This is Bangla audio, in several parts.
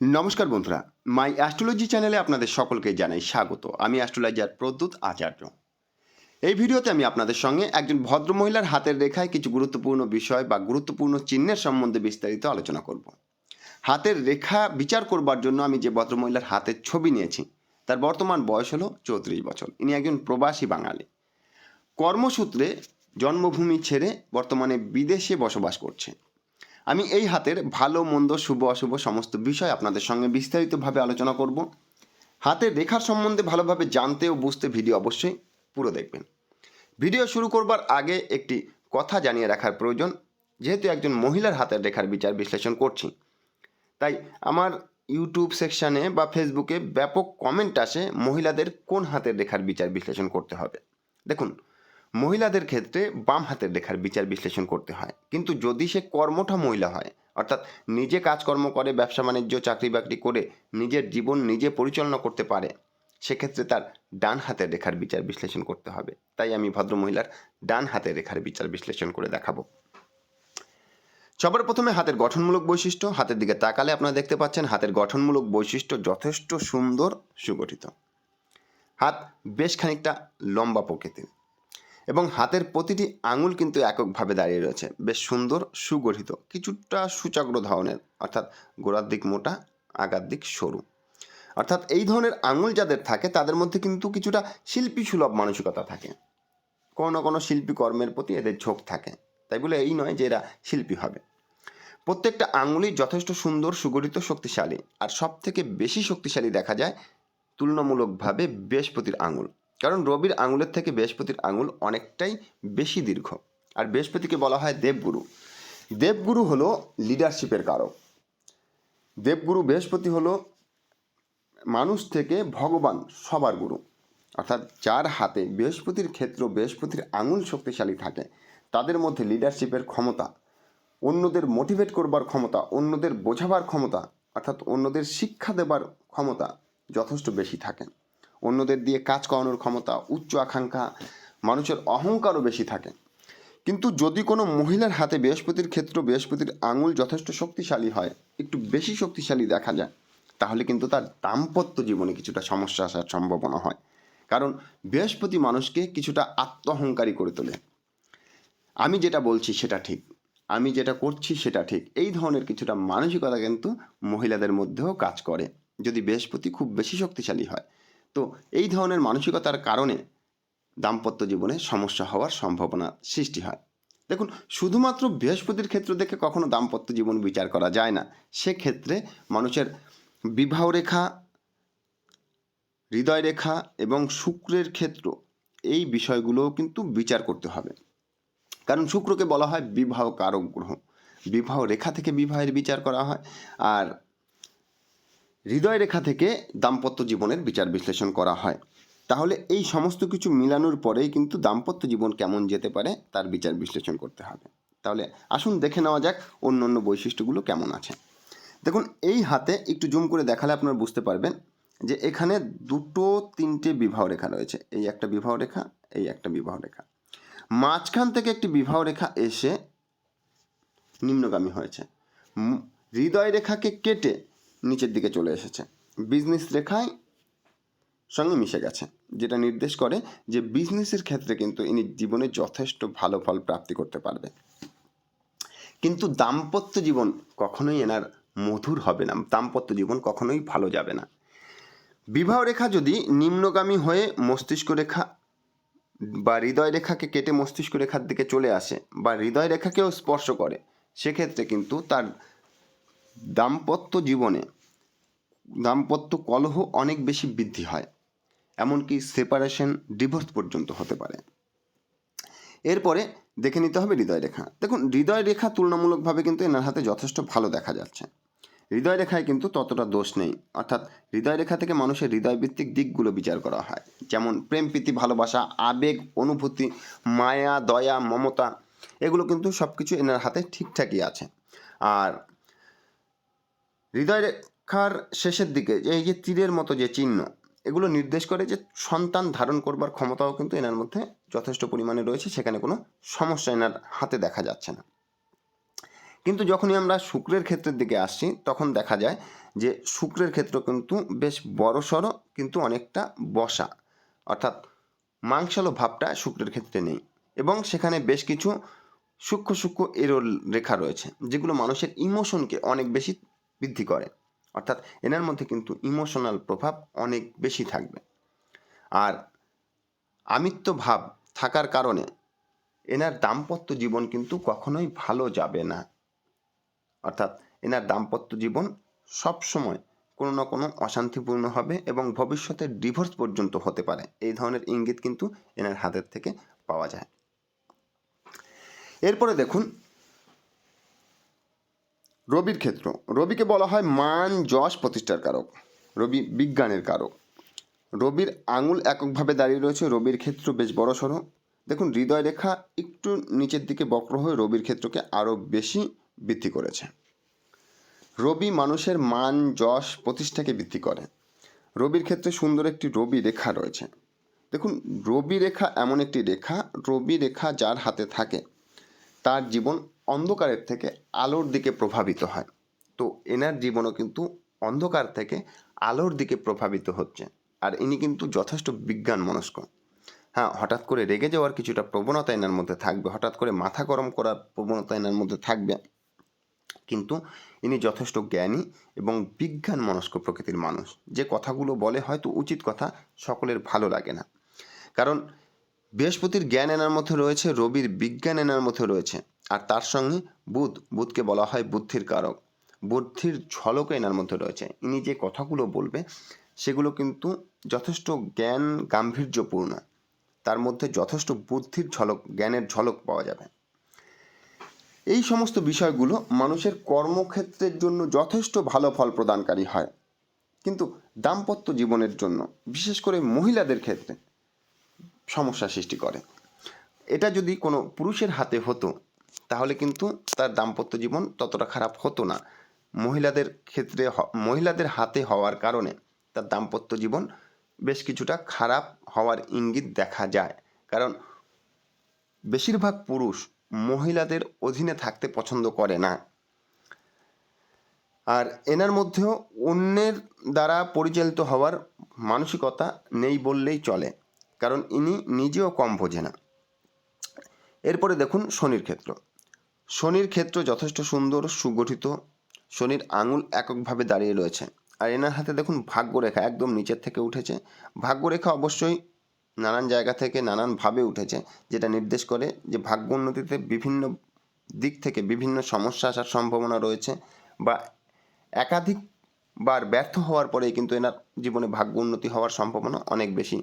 নমস্কার বন্ধুরা, মাই অ্যাস্ট্রোলজি চ্যানেলে আপনাদের সকলকে জানাই স্বাগত। আমি অ্যাস্ট্রোলজার প্রদ্যুৎ আচার্য। এই ভিডিওতে আমি আপনাদের সঙ্গে একজন ভদ্রমহিলার হাতের রেখায় কিছু গুরুত্বপূর্ণ বিষয় বা গুরুত্বপূর্ণ চিহ্নের সম্বন্ধে বিস্তারিত আলোচনা করব। হাতের রেখা বিচার করবার জন্য আমি যে ভদ্রমহিলার হাতের ছবি নিয়েছি, তার বর্তমান বয়স হলো চৌত্রিশ বছর। ইনি একজন প্রবাসী বাঙালি। কর্মসূত্রে জন্মভূমি ছেড়ে বর্তমানে বিদেশে বসবাস করছে আমি এই হাতের ভালো, মন্দ, শুভ, অশুভ সমস্ত বিষয় আপনাদের সঙ্গে বিস্তারিতভাবে আলোচনা করব। হাতের রেখার সম্বন্ধে ভালোভাবে জানতে ও বুঝতে ভিডিও অবশ্যই পুরো দেখবেন। ভিডিও শুরু করবার আগে একটি কথা জানিয়ে রাখার প্রয়োজন। যেহেতু একজন মহিলার হাতের রেখার বিচার বিশ্লেষণ করছি, তাই আমার ইউটিউব সেকশানে বা ফেসবুকে ব্যাপক কমেন্ট আসে মহিলাদের কোন হাতের রেখার বিচার বিশ্লেষণ করতে হবে। দেখুন মহিলাদের ক্ষেত্রে বাম হাতের রেখার বিচার বিশ্লেষণ করতে হয়। কিন্তু যদি সে কর্মঠা মহিলা হয়, অর্থাৎ নিজে কাজকর্ম করে, ব্যবসা বাণিজ্য, চাকরি বাকরি করে, নিজের জীবন নিজে পরিচালনা করতে পারে, সেক্ষেত্রে তার ডান হাতের রেখার বিচার বিশ্লেষণ করতে হবে। তাই আমি ভদ্র মহিলার ডান হাতের রেখার বিচার বিশ্লেষণ করে দেখাবো। সবার প্রথমে হাতের গঠনমূলক বৈশিষ্ট্য। হাতের দিকে তাকালে আপনারা দেখতে পাচ্ছেন, হাতের গঠনমূলক বৈশিষ্ট্য যথেষ্ট সুন্দর, সুগঠিত। হাত বেশ খানিকটা লম্বা প্রকৃতির। এবং হাতের প্রতিটি আঙুল কিন্তু এককভাবে দাঁড়িয়ে রয়েছে। বেশ সুন্দর, সুগঠিত, কিছুটা সুচাগ্র ধরনের, অর্থাৎ গোড়ার দিক মোটা, আগার দিক সরু। অর্থাৎ এই ধরনের আঙুল যাদের থাকে, তাদের মধ্যে কিন্তু কিছুটা শিল্পী সুলভ মানসিকতা থাকে। কোনো কোনো শিল্পী কর্মের প্রতি এদের ঝোঁক থাকে। তাই বলে এই নয় যে এরা শিল্পী হবে। প্রত্যেকটা আঙুলই যথেষ্ট সুন্দর, সুগঠিত, শক্তিশালী। আর সব থেকে বেশি শক্তিশালী দেখা যায় তুলনামূলকভাবে বৃহস্পতির আঙুল। কারণ রবির আঙুলের থেকে বৃহস্পতির আঙুল অনেকটাই বেশি দীর্ঘ। আর বৃহস্পতিকে বলা হয় দেবগুরু। দেবগুরু হলো লিডারশিপের কারক। দেবগুরু, বৃহস্পতি হলো মানুষ থেকে ভগবান, সবার গুরু। অর্থাৎ যার হাতে বৃহস্পতির ক্ষেত্র, বৃহস্পতির আঙুল শক্তিশালী থাকে, তাদের মধ্যে লিডারশিপের ক্ষমতা, অন্যদের মোটিভেট করবার ক্ষমতা, অন্যদের বোঝাবার ক্ষমতা, অর্থাৎ অন্যদের শিক্ষা দেবার ক্ষমতা যথেষ্ট বেশি থাকে। অন্যদের দিয়ে কাজ করানোর ক্ষমতা, উচ্চ আকাঙ্ক্ষা, মানুষের অহংকারও বেশি থাকে। কিন্তু যদি কোনো মহিলার হাতে বৃহস্পতির ক্ষেত্র, বৃহস্পতির আঙুল যথেষ্ট শক্তিশালী হয়, একটু বেশি শক্তিশালী দেখা যায়, তাহলে কিন্তু তার দাম্পত্য জীবনে কিছুটা সমস্যা আসার সম্ভাবনা হয়। কারণ বৃহস্পতি মানুষকে কিছুটা আত্মহংকারী করে তোলে। আমি যেটা বলছি সেটা ঠিক, আমি যেটা করছি সেটা ঠিক, এই ধরনের কিছুটা মানসিকতা কিন্তু মহিলাদের মধ্যেও কাজ করে। যদি বৃহস্পতি খুব বেশি শক্তিশালী হয় তো এই ধরনের মানসিকতার কারণে দাম্পত্য জীবনে সমস্যা হওয়ার সম্ভাবনা সৃষ্টি হয়। দেখুন, শুধুমাত্র বৃহস্পতির ক্ষেত্র দেখে কখনো দাম্পত্য জীবন বিচার করা যায় না। সেক্ষেত্রে মানুষের বিবাহ রেখা হৃদয় রেখা এবং শুক্রের ক্ষেত্র এই বিষয়গুলোও কিন্তু বিচার করতে হবে। কারণ শুক্রকে বলা হয় বিবাহ কারক গ্রহ। বিবাহ রেখা থেকে বিবাহের বিচার করা হয়। আর হৃদয় রেখা থেকে দাম্পত্য জীবনের বিচার বিশ্লেষণ করা হয়। তাহলে এই সমস্ত কিছু মিলানোর পরেই কিন্তু দাম্পত্য জীবন কেমন যেতে পারে, তার বিচার বিশ্লেষণ করতে হবে। তাহলে আসুন দেখে নেওয়া যাক অন্য অন্য বৈশিষ্ট্যগুলো কেমন আছে। দেখুন, এই হাতে একটু জুম করে দেখালে আপনারা বুঝতে পারবেন যে এখানে দুটো তিনটে বিবাহ রেখা রয়েছে। এই একটা বিবাহ রেখা, এই একটা বিবাহ রেখা। মাঝখান থেকে একটি বিবাহ রেখা এসে নিম্নগামী হয়েছে। হৃদয় রেখাকে কেটে নিচের দিকে চলে এসেছে। বিজনেস রেখায় সঙ্গে মিশে গেছে, যেটা নির্দেশ করে যে বিজনেসের ক্ষেত্রে কিন্তু ইনি জীবনে যথেষ্ট ভালো ফল প্রাপ্তি করতে পারবে। কিন্তু দাম্পত্য জীবন কখনোই এনার মধুর হবে না, দাম্পত্য জীবন কখনোই ভালো যাবে না। বিবাহ রেখা যদি নিম্নগামী হয়ে মস্তিষ্ক রেখা বা হৃদয় রেখাকে কেটে মস্তিষ্ক রেখার দিকে চলে আসে বা হৃদয় রেখাকেও স্পর্শ করে, সেক্ষেত্রে কিন্তু তার দাম্পত্য জীবনে দাম্পত্য কলহ অনেক বেশি বৃদ্ধি হয়, এমনকি সেপারেশন ডিভোর্স পর্যন্ত হতে পারে। এরপরে দেখে নিতে হবে হৃদয় রেখা। দেখুন, হৃদয় রেখা তুলনামূলকভাবে কিন্তু এনার হাতে যথেষ্ট ভালো দেখা যাচ্ছে। হৃদয় রেখায় কিন্তু ততটা দোষ নেই, অর্থাৎ হৃদয় রেখা থেকে মানুষের হৃদয়ভিত্তিক দিকগুলো বিচার করা হয়। যেমন প্রেম, প্রীতি, ভালোবাসা, আবেগ, অনুভূতি, মায়া, দয়া, মমতা, এগুলো কিন্তু সব কিছু এনার হাতে ঠিকঠাকই আছে। আর হৃদয় রেখার শেষের দিকে যে এই যে তীরের মতো যে চিহ্ন, এগুলো নির্দেশ করে যে সন্তান ধারণ করবার ক্ষমতাও কিন্তু এনার মধ্যে যথেষ্ট পরিমাণে রয়েছে, সেখানে কোনো সমস্যা এনার হাতে দেখা যাচ্ছে না। কিন্তু যখনই আমরা শুক্রের ক্ষেত্রের দিকে আসছি, তখন দেখা যায় যে শুক্রের ক্ষেত্র কিন্তু বেশ বড় সড়ো কিন্তু অনেকটা বসা। অর্থাৎ মাংসালো ভাবটা শুক্রের ক্ষেত্রে নেই এবং সেখানে বেশ কিছু সূক্ষ্ম সূক্ষ্ম এরো রেখা রয়েছে, যেগুলো মানুষের ইমোশনকে অনেক বেশি বৃদ্ধি করে। অর্থাৎ এনার মধ্যে কিন্তু ইমোশনাল প্রভাব অনেক বেশি থাকবে। আর আমিত্ব ভাব থাকার কারণে এনার দাম্পত্য জীবন কিন্তু কখনোই ভালো যাবে না। অর্থাৎ এনার দাম্পত্য জীবন সব সময় কোনো না কোনো অশান্তিপূর্ণ হবে এবং ভবিষ্যতে ডিভোর্স পর্যন্ত হতে পারে। এই ধরনের ইঙ্গিত কিন্তু এনার হাতের থেকে পাওয়া যায়। এরপরে দেখুন রবির ক্ষেত্র। রবিকে বলা হয় মান যশ প্রতিষ্ঠার কারক, রবি বিজ্ঞানের কারক। রবির আঙুল এককভাবে দাঁড়িয়ে রয়েছে, রবির ক্ষেত্র বেশ বড় সড়ো। দেখুন, হৃদয় রেখা একটু নিচের দিকে বক্র হয়ে রবির ক্ষেত্রকে আরও বেশি বৃদ্ধি করেছে। রবি মানুষের মান যশ প্রতিষ্ঠাকে বৃদ্ধি করে। রবির ক্ষেত্রে সুন্দর একটি রবি রেখা রয়েছে। দেখুন, রবি রেখা এমন একটি রেখা, রবি রেখা যার হাতে থাকে, তার জীবন অন্ধকারের থেকে আলোর দিকে প্রভাবিত হয়। তো এনার জীবনও কিন্তু অন্ধকার থেকে আলোর দিকে প্রভাবিত হচ্ছে। আর ইনি কিন্তু যথেষ্ট বিজ্ঞান মনস্ক হ্যাঁ হঠাৎ করে রেগে যাওয়ার কিছুটা প্রবণতা এনার মধ্যে থাকবে, হঠাৎ করে মাথা গরম করার প্রবণতা এনার মধ্যে থাকবে। কিন্তু ইনি যথেষ্ট জ্ঞানী এবং বিজ্ঞান মনস্ক প্রকৃতির মানুষ। যে কথাগুলো বলে হয়তো উচিত কথা সকলের ভালো লাগে না। কারণ বৃহস্পতির জ্ঞান এনার মধ্যে রয়েছে, রবির বিজ্ঞান এনার মধ্যে রয়েছে। আর তার সঙ্গে বুধ, বুধকে বলা হয় বুদ্ধির কারক। বুদ্ধির ঝলকও এনার মধ্যে রয়েছে। ইনি যে কথাগুলো বলবে, সেগুলো কিন্তু যথেষ্ট জ্ঞান গাম্ভীর্যপূর্ণ। তার মধ্যে যথেষ্ট বুদ্ধির ঝলক, জ্ঞানের ঝলক পাওয়া যাবে। এই সমস্ত বিষয়গুলো মানুষের কর্মক্ষেত্রের জন্য যথেষ্ট ভালো ফল প্রদানকারী হয়। কিন্তু দাম্পত্য জীবনের জন্য, বিশেষ করে মহিলাদের ক্ষেত্রে, সমস্যা সৃষ্টি করে। এটা যদি কোনো পুরুষের হাতে হতো তাহলে কিন্তু তার দাম্পত্য জীবন ততটা খারাপ হতো না। মহিলাদের ক্ষেত্রে মহিলাদের হাতে হওয়ার কারণে তার দাম্পত্য জীবন বেশ কিছুটা খারাপ হওয়ার ইঙ্গিত দেখা যায়। কারণ বেশিরভাগ পুরুষ মহিলাদের অধীনে থাকতে পছন্দ করে না। আর এনার মধ্যেও অন্যের দ্বারা পরিচালিত হওয়ার মানসিকতা নেই বললেই চলে, কারণ ইনি নিজেও কম বোঝে না। এরপরে দেখুন শনির ক্ষেত্র। শনির ক্ষেত্র যথেষ্ট সুন্দর, সুগঠিত। শনির আঙুল এককভাবে দাঁড়িয়ে রয়েছে। আর এনার হাতে দেখুন ভাগ্যরেখা একদম নিচের থেকে উঠেছে। ভাগ্যরেখা অবশ্যই নানান জায়গা থেকে নানানভাবে উঠেছে, যেটা নির্দেশ করে যে ভাগ্য উন্নতিতে বিভিন্ন দিক থেকে বিভিন্ন সমস্যা আসার সম্ভাবনা রয়েছে বা একাধিকবার ব্যর্থ হওয়ার পরেই কিন্তু এনার জীবনে ভাগ্য উন্নতি হওয়ার সম্ভাবনা অনেক বেশি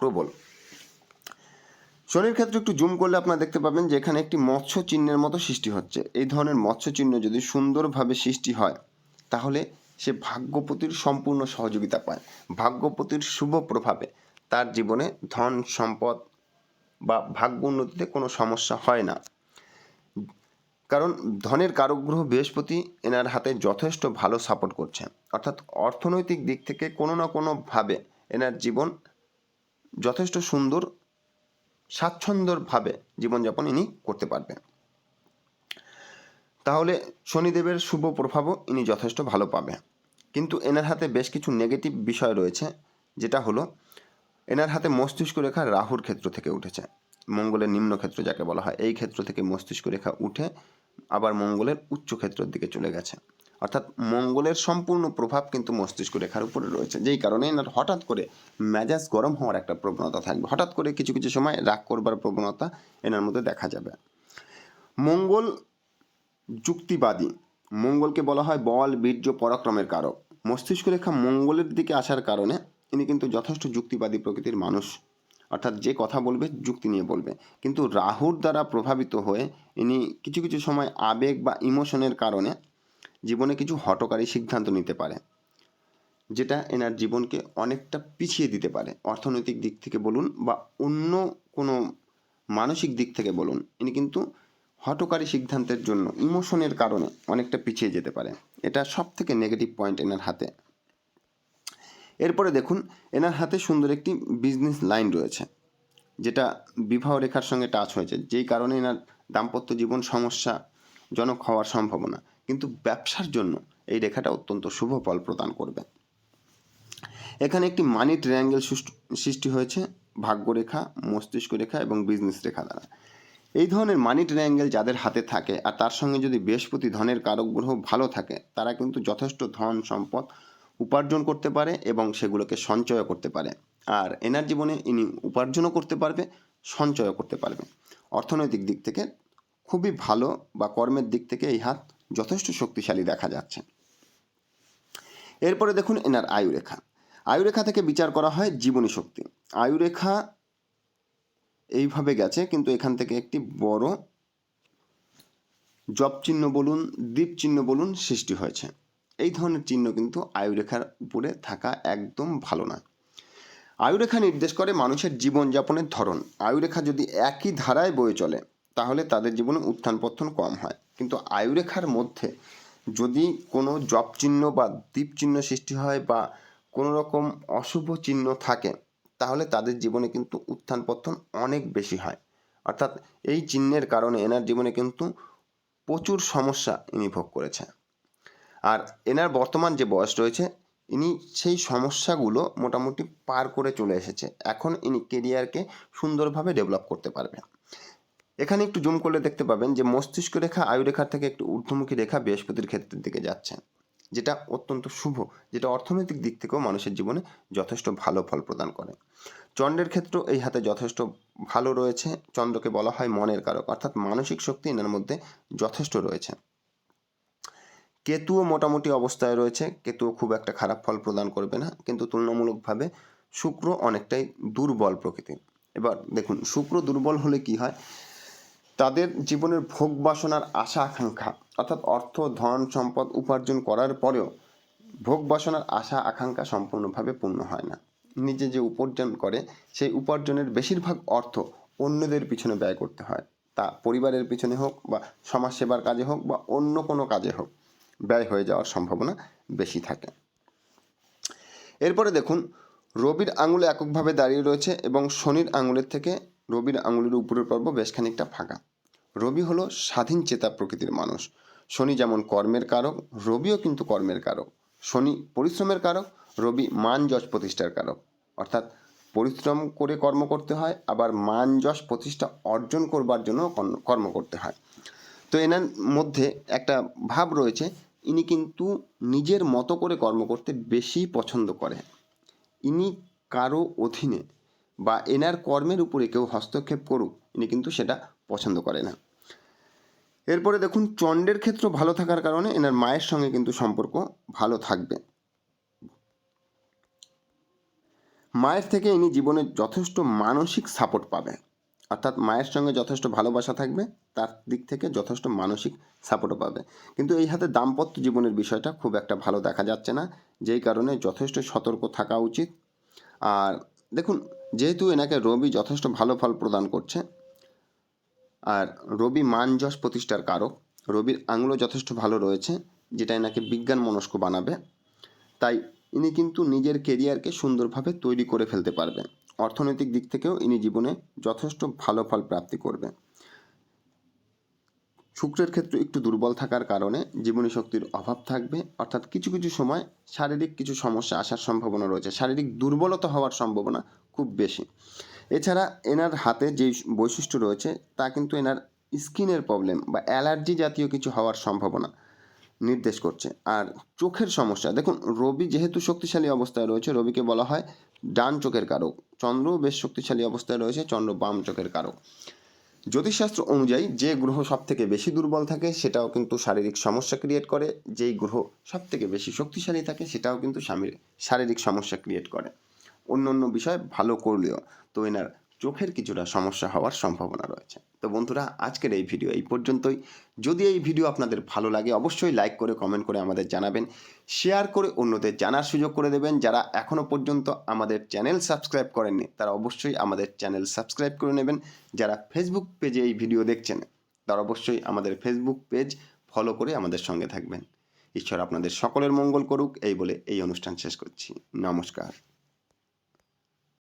প্রবল। শনির ক্ষেত্রে একটু জুম করলে আপনারা দেখতে পাবেন যে এখানে একটি মৎস্য চিহ্নের মতো সৃষ্টি হচ্ছে। এই ধরনের মৎস্য চিহ্ন যদি সুন্দরভাবে সৃষ্টি হয়, তাহলে সে ভাগ্যপতির সম্পূর্ণ সহযোগিতা পায়। ভাগ্যপতির শুভ প্রভাবে তার জীবনে ধন, সম্পদ বা ভাগ্য উন্নতিতে কোনো সমস্যা হয় না। কারণ ধনের কারক গ্রহ বৃহস্পতি এনার হাতে যথেষ্ট ভালো সাপোর্ট করছে। অর্থাৎ অর্থনৈতিক দিক থেকে কোনো না কোনোভাবে এনার জীবন যথেষ্ট সুন্দর স্বাচ্ছন্দ্যভাবে জীবনযাপন ইনি করতে পারবেন। তাহলে শনিদেবের শুভ প্রভাবও ইনি যথেষ্ট ভালো পাবে কিন্তু এনার হাতে বেশ কিছু নেগেটিভ বিষয় রয়েছে, যেটা হলো এনার হাতে মস্তিষ্ক রেখা রাহুর ক্ষেত্র থেকে উঠেছে। মঙ্গলের নিম্ন ক্ষেত্র যাকে বলা হয়, এই ক্ষেত্র থেকে মস্তিষ্ক রেখা উঠে আবার মঙ্গলের উচ্চ ক্ষেত্রের দিকে চলে গেছে। অর্থাৎ মঙ্গলের সম্পূর্ণ প্রভাব কিন্তু মস্তিষ্ক রেখার উপরে রয়েছে। যেই কারণে এনার হঠাৎ করে মেজাজ গরম হওয়ার একটা প্রবণতা থাকবে। হঠাৎ করে কিছু কিছু সময় রাগ করবার প্রবণতা এনার মধ্যে দেখা যাবে। মঙ্গল যুক্তিবাদী। মঙ্গলকে বলা হয় বল, বীর্য, পরাক্রমের কারক। মস্তিষ্ক রেখা মঙ্গলের দিকে আসার কারণে ইনি কিন্তু যথেষ্ট যুক্তিবাদী প্রকৃতির মানুষ। অর্থাৎ যে কথা বলবে, যুক্তি নিয়ে বলবে। কিন্তু রাহুর দ্বারা প্রভাবিত হয়ে ইনি কিছু কিছু সময় আবেগ বা ইমোশনের কারণে জীবনে কিছু হটকারী সিদ্ধান্ত নিতে পারে, যেটা এনার জীবনকে অনেকটা পিছিয়ে দিতে পারে। অর্থনৈতিক দিক থেকে বলুন বা অন্য কোনো মানসিক দিক থেকে বলুন, ইনি কিন্তু হটকারী সিদ্ধান্তের জন্য ইমোশনের কারণে অনেকটা পিছিয়ে যেতে পারে। এটা সব থেকে নেগেটিভ পয়েন্ট এনার হাতে। এরপরে দেখুন, এনার হাতে সুন্দর একটি বিজনেস লাইন রয়েছে, যেটা বিবাহ রেখার সঙ্গে টাচ হয়েছে, যেই কারণে এনার দাম্পত্য জীবন সমস্যা জনক হওয়ার সম্ভাবনা। কিন্তু ব্যবসার জন্য এই রেখাটা অত্যন্ত শুভ ফল প্রদান করবে। এখানে একটি মানি ট্রায়াঙ্গেল সৃষ্টি হয়েছে, ভাগ্যরেখা, মস্তিষ্ক রেখা এবং বিজনেস রেখা দ্বারা। এই ধরনের মানি ট্রায়াঙ্গেল যাদের হাতে থাকে আর তার সঙ্গে যদি বৃহস্পতি ধনের কারক গ্রহ ভালো থাকে, তারা কিন্তু যথেষ্ট ধন সম্পদ উপার্জন করতে পারে এবং সেগুলোকে সঞ্চয় করতে পারে। আর এনার জীবনে ইনি উপার্জনও করতে পারবে, সঞ্চয়ও করতে পারবে। অর্থনৈতিক দিক থেকে খুবই ভালো বা কর্মের দিক থেকে এই হাত যথেষ্ট শক্তিশালী দেখা যাচ্ছে। এরপরে দেখুন এনার আয়ুরেখা। আয়ুরেখা থেকে বিচার করা হয় জীবনী শক্তি। আয়ুরেখা এইভাবে গেছে, কিন্তু এখান থেকে একটি বড় জপ চিহ্ন বলুন, দ্বীপ চিহ্ন বলুন সৃষ্টি হয়েছে। এই ধরনের চিহ্ন কিন্তু আয়ুরেখার উপরে থাকা একদম ভালো নয় আয়ুরেখা নির্দেশ করে মানুষের জীবনযাপনের ধরন। আয়ুরেখা যদি একই ধারায় বয়ে চলে, তাহলে তাদের জীবনে উত্থান পত্তন কম হয়। কিন্তু আয়ুরেখার মধ্যে যদি কোনো জপ চিহ্ন বা দ্বীপ চিহ্ন সৃষ্টি হয় বা কোনো রকম অশুভ চিহ্ন থাকে, তাহলে তাদের জীবনে কিন্তু উত্থান পত্তন অনেক বেশি হয়। অর্থাৎ এই চিহ্নের কারণে এনার জীবনে কিন্তু প্রচুর সমস্যা ইনি ভোগ করেছে আর এনার বর্তমান যে বয়স রয়েছে, ইনি সেই সমস্যাগুলো মোটামুটি পার করে চলে এসেছে। এখন ইনি কেরিয়ারকে সুন্দরভাবে ডেভেলপ করতে পারবেন। এখানে একটু জুম করলে দেখতে পাবেন যে মস্তিষ্ক রেখা আয়ু রেখার থেকে একটু ঊর্ধ্বমুখী রেখা বৃহস্পতির ক্ষেত্রের দিকে যাচ্ছে, যেটা অত্যন্ত শুভ, যেটা অর্থনৈতিক দিক থেকেও মানুষের জীবনে যথেষ্ট ভালো ফল প্রদান করে। চন্দ্রের ক্ষেত্রেও এই হাতে যথেষ্ট ভালো রয়েছে, চন্দ্রকে বলা হয় মনের কারক, অর্থাৎ মানসিক শক্তি এনার মধ্যে যথেষ্ট রয়েছে। কেতুও মোটামুটি অবস্থায় রয়েছে, কেতুও খুব একটা খারাপ ফল প্রদান করবে না, কিন্তু তুলনামূলকভাবে শুক্র অনেকটাই দুর্বল প্রকৃতির। এবার দেখুন, শুক্র দুর্বল হলে কি হয়? তাদের জীবনের ভোগ বাসনার আশা আকাঙ্ক্ষা, অর্থাৎ অর্থ, ধন, সম্পদ উপার্জন করার পরেও ভোগ বাসনার আশা আকাঙ্ক্ষা সম্পূর্ণভাবে পূর্ণ হয় না। নিজে যে উপার্জন করে, সেই উপার্জনের বেশিরভাগ অর্থ অন্যদের পিছনে ব্যয় করতে হয়। তা পরিবারের পিছনে হোক বা সমাজ সেবার কাজে হোক বা অন্য কোনো কাজে হোক, ব্যয় হয়ে যাওয়ার সম্ভাবনা বেশি থাকে। এরপরে দেখুন, রবির আঙুলে এককভাবে দাঁড়িয়ে রয়েছে এবং শনির আঙুলের থেকে রবির আঙুলের উপরের পর্ব বেশ খানিকটা ফাঁকা। রবি হলো স্বাধীন চেতা প্রকৃতির মানুষ। শনি যেমন কর্মের কারক, রবিও কিন্তু কর্মের কারক। শনি পরিশ্রমের কারক, রবি মান যশ প্রতিষ্ঠার কারক। অর্থাৎ পরিশ্রম করে কর্ম করতে হয়, আবার মান যশ প্রতিষ্ঠা অর্জন করবার জন্য কর্ম- করতে হয়। তো এনার মধ্যে একটা ভাব রয়েছে, ইনি কিন্তু নিজের মতো করে কর্ম করতে বেশি পছন্দ করে ইনি কারও অধীনে বা এনার কর্মের উপরে কেউ হস্তক্ষেপ করুক, ইনি কিন্তু সেটা পছন্দ করে না। এরপরে দেখুন, চণ্ডের ক্ষেত্র ভালো থাকার কারণে এনার মায়ের সঙ্গে কিন্তু সম্পর্ক ভালো থাকবে। মায়ের থেকে ইনি জীবনে যথেষ্ট মানসিক সাপোর্ট পাবে অর্থাৎ মায়ের সঙ্গে যথেষ্ট ভালোবাসা থাকবে, তার দিক থেকে যথেষ্ট মানসিক সাপোর্টও পাবে। কিন্তু এই হাতে দাম্পত্য জীবনের বিষয়টা খুব একটা ভালো দেখা যাচ্ছে না, যেই কারণে যথেষ্ট সতর্ক থাকা উচিত। আর দেখুন, যেহেতু এনাকে রবি যথেষ্ট ভালো ফল প্রদান করছে, আর রবি মান যশ প্রতিষ্ঠার কারক, রবির আঙুলও যথেষ্ট ভালো রয়েছে, যেটা এনাকে বিজ্ঞান মনস্ক বানাবে, তাই ইনি কিন্তু নিজের কেরিয়ারকে সুন্দরভাবে তৈরি করে ফেলতে পারবেন। অর্থনৈতিক দিক থেকেও ইনি জীবনে যথেষ্ট ভালো ফল প্রাপ্তি করবে শুক্রের ক্ষেত্রে একটু দুর্বল থাকার কারণে জীবনী শক্তির অভাব থাকবে। অর্থাৎ কিছু কিছু সময় শারীরিক কিছু সমস্যা আসার সম্ভাবনা রয়েছে। শারীরিক দুর্বলতা হওয়ার সম্ভাবনা খুব বেশি। এছাড়া এনার হাতে যে বৈশিষ্ট্য রয়েছে, তা কিন্তু এনার স্কিনের প্রবলেম বা অ্যালার্জি জাতীয় কিছু হওয়ার সম্ভাবনা নির্দেশ করছে। আর চোখের সমস্যা, দেখুন, রবি যেহেতু শক্তিশালী অবস্থায় রয়েছে, রবিকে বলা হয় ডান চোখের কারক। চন্দ্রও বেশ শক্তিশালী অবস্থায় রয়েছে, চন্দ্র বাম চোখের কারক। জ্যোতিষশাস্ত্র অনুযায়ী যে গ্রহ সবথেকে বেশি দুর্বল থাকে, সেটাও কিন্তু শারীরিক সমস্যা ক্রিয়েট করে। যেই গ্রহ সবথেকে বেশি শক্তিশালী থাকে, সেটাও কিন্তু স্বামীর- শারীরিক সমস্যা ক্রিয়েট করে। অন্য অন্য বিষয় ভালো করলেও, তো এনার চোখের কিছুটা সমস্যা হওয়ার সম্ভাবনা রয়েছে। তো বন্ধুরা, আজকের এই ভিডিও এই পর্যন্তই। যদি এই ভিডিও আপনাদের ভালো লাগে, অবশ্যই লাইক করে, কমেন্ট করে আমাদের জানাবেন। শেয়ার করে অন্যদের জানার সুযোগ করে দেবেন। যারা এখনও পর্যন্ত আমাদের চ্যানেল সাবস্ক্রাইব করেননি, তারা অবশ্যই আমাদের চ্যানেল সাবস্ক্রাইব করে নেবেন। যারা ফেসবুক পেজে এই ভিডিও দেখছেন, তারা অবশ্যই আমাদের ফেসবুক পেজ ফলো করে আমাদের সঙ্গে থাকবেন। ঈশ্বর আপনাদের সকলের মঙ্গল করুক। এই বলে এই অনুষ্ঠান শেষ করছি। নমস্কার।